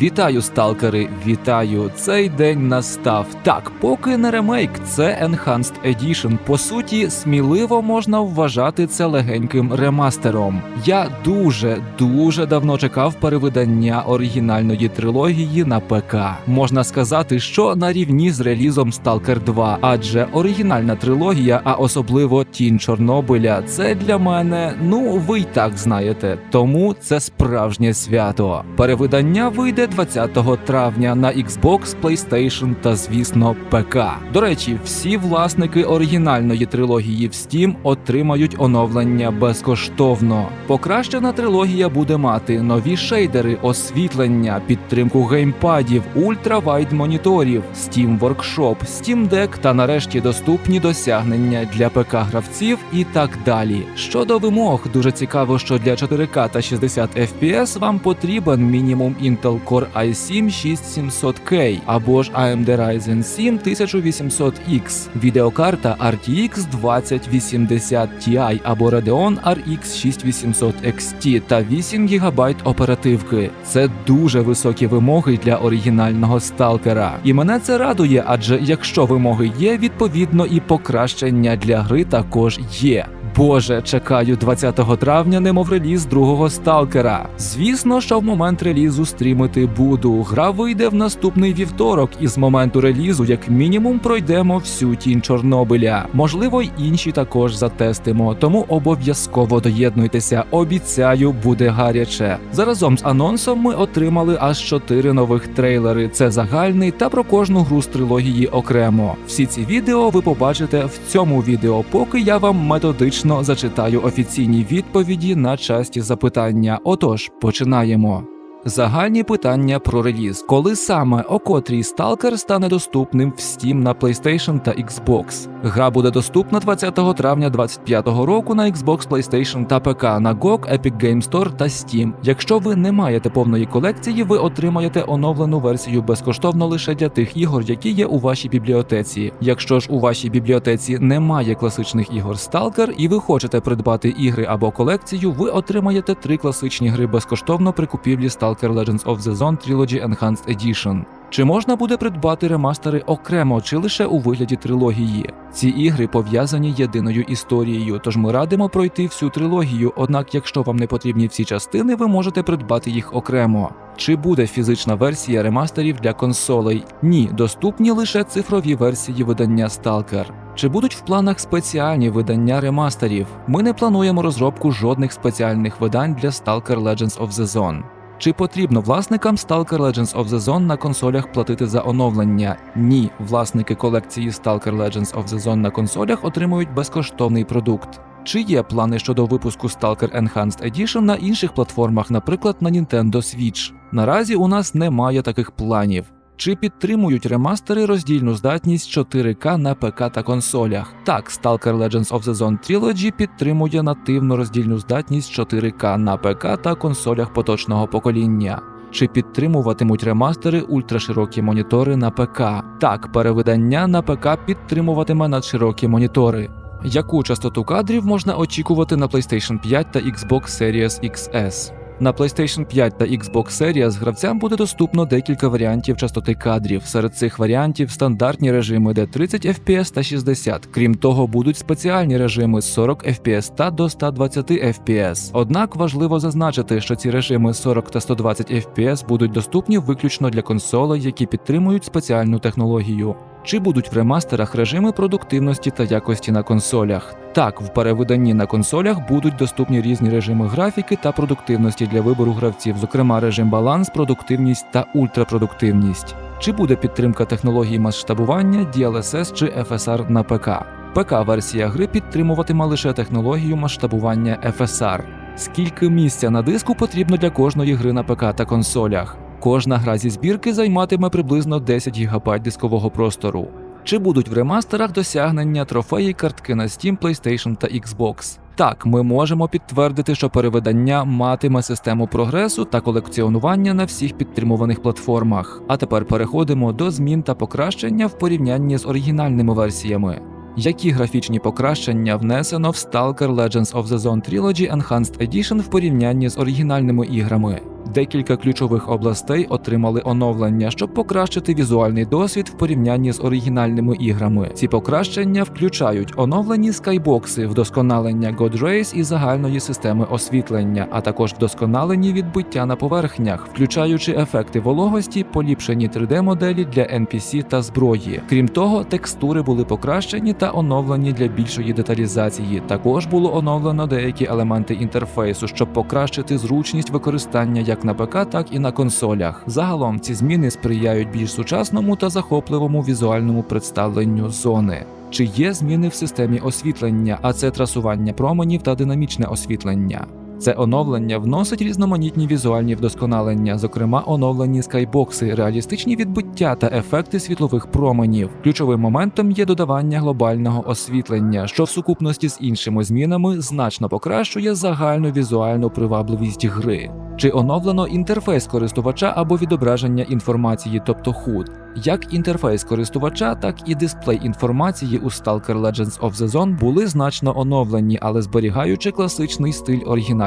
Вітаю, сталкери! Вітаю! Цей день настав. Так, поки не ремейк, це Enhanced Edition. По суті, сміливо можна вважати це легеньким ремастером. Я дуже дуже давно чекав перевидання оригінальної трилогії на ПК. Можна сказати, що на рівні з релізом Stalker 2, адже оригінальна трилогія, а особливо Тінь Чорнобиля, це для мене, ну ви й так знаєте. Тому це справжнє свято. Перевидання вийде 20 травня на Xbox, PlayStation та, звісно, ПК. До речі, всі власники оригінальної трилогії в Steam отримають оновлення безкоштовно. Покращена трилогія буде мати нові шейдери, освітлення, підтримку геймпадів, ультравайд моніторів, Steam Workshop, Steam Deck та нарешті доступні досягнення для ПК гравців і так далі. Щодо вимог, дуже цікаво, що для 4К та 60 FPS вам потрібен мінімум Intel Core i7 6700K або ж AMD Ryzen 7 1800X, відеокарта RTX 2080 Ti або Radeon RX 6800 XT та 8 ГБ оперативки. Це дуже високі вимоги для оригінального сталкера. І мене це радує, адже якщо вимоги є, відповідно і покращення для гри також є. Боже, чекаю 20 травня, немов реліз другого сталкера. Звісно, що в момент релізу стрімити буду. Гра вийде в наступний вівторок, і з моменту релізу, як мінімум, пройдемо всю тінь Чорнобиля. Можливо, й інші також затестимо. Тому обов'язково доєднуйтеся. Обіцяю, буде гаряче. Заразом з анонсом ми отримали аж чотири нових трейлери. Це загальний та про кожну гру з трилогії окремо. Всі ці відео ви побачите в цьому відео, поки я вам методично зачитаю офіційні відповіді на часті запитання. Отож, починаємо. Загальні питання про реліз. Коли саме о котрій Stalker стане доступним в Steam на PlayStation та Xbox? Гра буде доступна 20 травня 2025 року на Xbox, PlayStation та ПК на GOG, Epic Game Store та Steam. Якщо ви не маєте повної колекції, ви отримаєте оновлену версію безкоштовно лише для тих ігор, які є у вашій бібліотеці. Якщо ж у вашій бібліотеці немає класичних ігор Stalker і ви хочете придбати ігри або колекцію, ви отримаєте три класичні гри безкоштовно при купівлі Stalker Legends of the Zone Trilogy Enhanced Edition. Чи можна буде придбати ремастери окремо чи лише у вигляді трилогії? Ці ігри пов'язані єдиною історією, тож ми радимо пройти всю трилогію. Однак, якщо вам не потрібні всі частини, ви можете придбати їх окремо. Чи буде фізична версія ремастерів для консолей? Ні, доступні лише цифрові версії видання Stalker. Чи будуть в планах спеціальні видання ремастерів? Ми не плануємо розробку жодних спеціальних видань для Stalker Legends of the Zone. Чи потрібно власникам Stalker Legends of the Zone на консолях платити за оновлення? Ні, власники колекції Stalker Legends of the Zone на консолях отримують безкоштовний продукт. Чи є плани щодо випуску Stalker Enhanced Edition на інших платформах, наприклад, на Nintendo Switch? Наразі у нас немає таких планів. Чи підтримують ремастери роздільну здатність 4К на ПК та консолях? Так, Stalker Legends of the Zone Trilogy підтримує нативну роздільну здатність 4К на ПК та консолях поточного покоління. Чи підтримуватимуть ремастери ультраширокі монітори на ПК? Так, перевидання на ПК підтримуватиме надширокі монітори. Яку частоту кадрів можна очікувати на PlayStation 5 та Xbox Series XS? На PlayStation 5 та Xbox Series гравцям буде доступно декілька варіантів частоти кадрів. Серед цих варіантів стандартні режими, де 30 FPS та 60. Крім того, будуть спеціальні режими з 40 FPS та до 120 FPS. Однак важливо зазначити, що ці режими 40 та 120 FPS будуть доступні виключно для консолей, які підтримують спеціальну технологію. Чи будуть в ремастерах режими продуктивності та якості на консолях? Так, в перевиданні на консолях будуть доступні різні режими графіки та продуктивності для вибору гравців, зокрема режим баланс, продуктивність та ультрапродуктивність. Чи буде підтримка технології масштабування, DLSS чи FSR на ПК? ПК-версія гри підтримуватиме лише технологію масштабування FSR. Скільки місця на диску потрібно для кожної гри на ПК та консолях? Кожна гра зі збірки займатиме приблизно 10 ГБ дискового простору. Чи будуть в ремастерах досягнення трофеї картки на Steam, PlayStation та Xbox? Так, ми можемо підтвердити, що перевидання матиме систему прогресу та колекціонування на всіх підтримуваних платформах. А тепер переходимо до змін та покращення в порівнянні з оригінальними версіями. Які графічні покращення внесено в Stalker Legends of the Zone Trilogy Enhanced Edition в порівнянні з оригінальними іграми? Декілька ключових областей отримали оновлення, щоб покращити візуальний досвід в порівнянні з оригінальними іграми. Ці покращення включають оновлені скайбокси, вдосконалення God і загальної системи освітлення, а також вдосконалені відбиття на поверхнях, включаючи ефекти вологості, поліпшені 3D-моделі для NPC та зброї. Крім того, текстури були покращені та оновлені для більшої деталізації. Також було оновлено деякі елементи інтерфейсу, щоб покращити зручність використання як на ПК, так і на консолях. Загалом ці зміни сприяють більш сучасному та захопливому візуальному представленню зони. Чи є зміни в системі освітлення, а це трасування променів та динамічне освітлення? Це оновлення вносить різноманітні візуальні вдосконалення, зокрема оновлені скайбокси, реалістичні відбиття та ефекти світлових променів. Ключовим моментом є додавання глобального освітлення, що в сукупності з іншими змінами значно покращує загальну візуальну привабливість гри. Чи оновлено інтерфейс користувача або відображення інформації, тобто HUD. Як інтерфейс користувача, так і дисплей інформації у Stalker Legends of the Zone були значно оновлені, але зберігаючи класичний стиль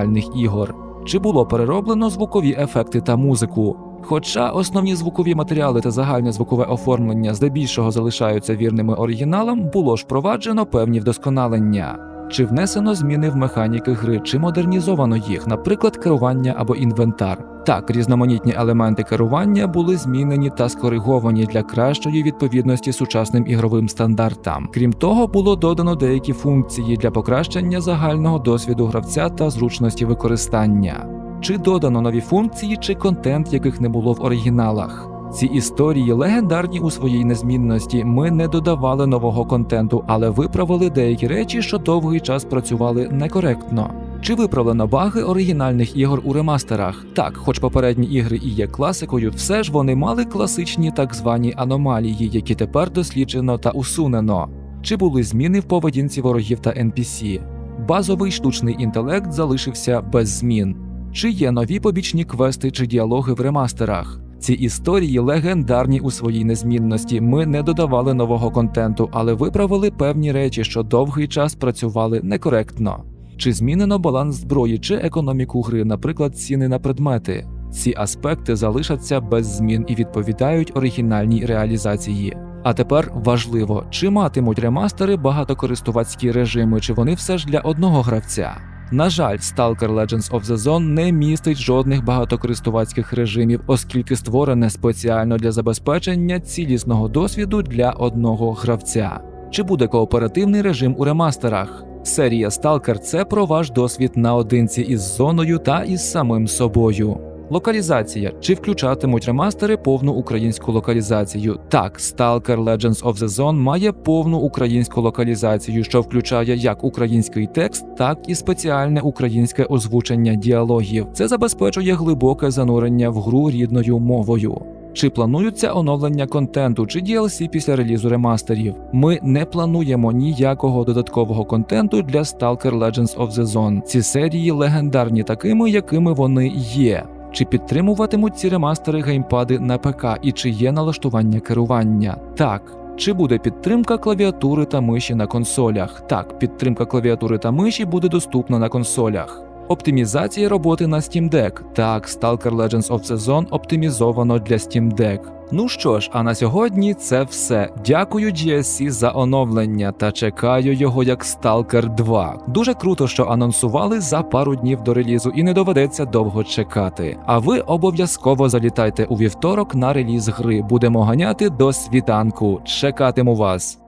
оригінальних ігор. Чи було перероблено звукові ефекти та музику? Хоча основні звукові матеріали та загальне звукове оформлення здебільшого залишаються вірними оригіналам, було ж проваджено певні вдосконалення. Чи внесено зміни в механіки гри, чи модернізовано їх, наприклад, керування або інвентар. Так, різноманітні елементи керування були змінені та скориговані для кращої відповідності сучасним ігровим стандартам. Крім того, було додано деякі функції для покращення загального досвіду гравця та зручності використання. Чи додано нові функції, чи контент, яких не було в оригіналах. Ці історії легендарні у своїй незмінності. Ми не додавали нового контенту, але виправили деякі речі, що довгий час працювали некоректно. Чи виправлено баги оригінальних ігор у ремастерах? Так, хоч попередні ігри і є класикою, все ж вони мали класичні так звані аномалії, які тепер досліджено та усунено. Чи були зміни в поведінці ворогів та NPC? Базовий штучний інтелект залишився без змін. Чи є нові побічні квести чи діалоги в ремастерах? Ці історії легендарні у своїй незмінності. Ми не додавали нового контенту, але виправили певні речі, що довгий час працювали некоректно. Чи змінено баланс зброї чи економіку гри, наприклад, ціни на предмети? Ці аспекти залишаться без змін і відповідають оригінальній реалізації. А тепер важливо, чи матимуть ремастери багатокористувацькі режими, чи вони все ж для одного гравця. На жаль, Stalker Legends of the Zone не містить жодних багатокористувацьких режимів, оскільки створене спеціально для забезпечення цілісного досвіду для одного гравця. Чи буде кооперативний режим у ремастерах? Серія Stalker – це про ваш досвід наодинці із зоною та із самим собою. Локалізація чи включатимуть ремастери повну українську локалізацію? Так, Stalker Legends of the Zone має повну українську локалізацію, що включає як український текст, так і спеціальне українське озвучення діалогів. Це забезпечує глибоке занурення в гру рідною мовою. Чи плануються оновлення контенту чи DLC після релізу ремастерів? Ми не плануємо ніякого додаткового контенту для Stalker Legends of the Zone. Ці серії легендарні такими, якими вони є. Чи підтримуватимуть ці ремастери геймпади на ПК і чи є налаштування керування? Так. Чи буде підтримка клавіатури та миші на консолях? Так, підтримка клавіатури та миші буде доступна на консолях. Оптимізація роботи на Steam Deck. Так, Stalker Legends of the Zone оптимізовано для Steam Deck. Ну що ж, а на сьогодні це все. Дякую GSC за оновлення та чекаю його як Stalker 2. Дуже круто, що анонсували за пару днів до релізу і не доведеться довго чекати. А ви обов'язково залітайте у вівторок на реліз гри. Будемо ганяти до світанку. Чекатиму вас.